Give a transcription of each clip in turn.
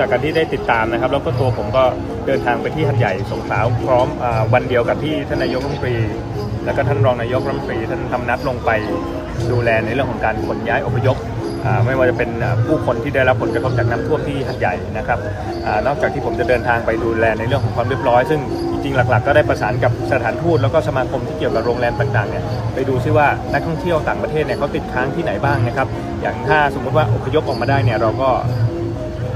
จากการที่ได้ติดตามนะครับ แล้วก็ตัวผมก็เดินทางไปที่หัดใหญ่สงขลาพร้อมอวันเดียวกับที่ท่านนายกรัฐมนตรี แล้วก็ท่านรองนายกรัฐมนตรีท่านทำนัดลงไปดูแลในเรื่องของการขนย้ายอพยพไม่ว่าจะเป็นผู้คนที่ได้รับผลกระทบจากน้ำท่วมที่หัดใหญ่นะครับอนอกจากที่ผมจะเดินทางไปดูแลในเรื่องของความเรียบร้อย ซึ่งจริงๆหลักๆ ก็ได้ประสานกับสถานทูตแล้วก็สมาคมที่เกี่ยวกับโรงแรมต่างๆเนี่ยไปดูซิว่านักท่องเที่ยวต่างประเทศเนี่ยเขาติดค้างที่ไหนบ้างนะครับ อย่างถ้าสมมุติว่าอพยพออกมาได้เนี่ยเราก็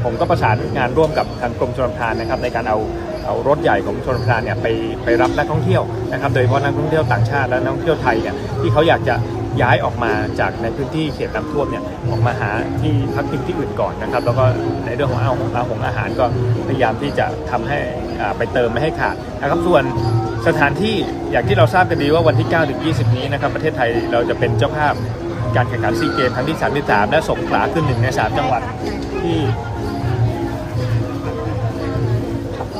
ผมก็ประสานงานร่วมกับทางกรมชลประทานนะครับในการเอาเอารถใหญ่ของชลประทานเนี่ยไปไปรับนักท่องเที่ยวนะครับโดยเฉพาะนักท่องเที่ยวต่างชาติและนักท่องเที่ยวไทยเนี่ยที่เขาอยากจะย้ายออกมาจากในพื้นที่เขตน้ำท่วมเนี่ยออกมาหาที่พักพิงที่อื่นก่อนนะครับ แล้วก็ในเรื่องของอาหงอาหงอาหารก็พยายามที่จะทำให้อ่าไปเติมไม่ให้ขาดนะครับส่วนสถานที่อย่างที่เราทราบกันดีว่าวันที่9ถึง20 นี้นะครับประเทศไทยเราจะเป็นเจ้าภาพการแข่งขันซีเกมครั้งที่ 33 และสงขลาคือหนึ่งในสามจังหวัดที่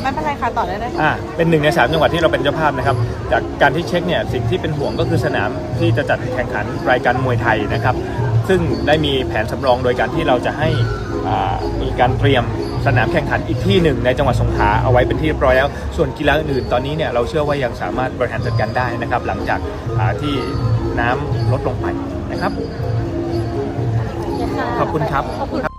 ไม่เป็นไรค่ะต่อได้เลยค่ะ อ่าเป็นหนึ่งในสามจังหวัดที่เราเป็นเจ้าภาพนะครับ จากการที่เช็คเนี่ยสิ่งที่เป็นห่วงก็คือสนามที่จะจัดแข่งขันรายการมวยไทยนะครับ ซึ่งได้มีแผนสำรองโดยการที่เราจะให้อ่ามีการเตรียมสนามแข่งขันอีกที่หนึ่งในจังหวัดสงขลาเอาไว้เป็นที่เรียบร้อยแล้ว ส่วนกีฬาอื่นๆตอนนี้เนี่ยเราเชื่อว่ายังสามารถบริหารจัดการได้นะครับ หลังจากอ่าที่น้ำลดลงไปนะครับ ขอบคุณครับ ขอบคุณ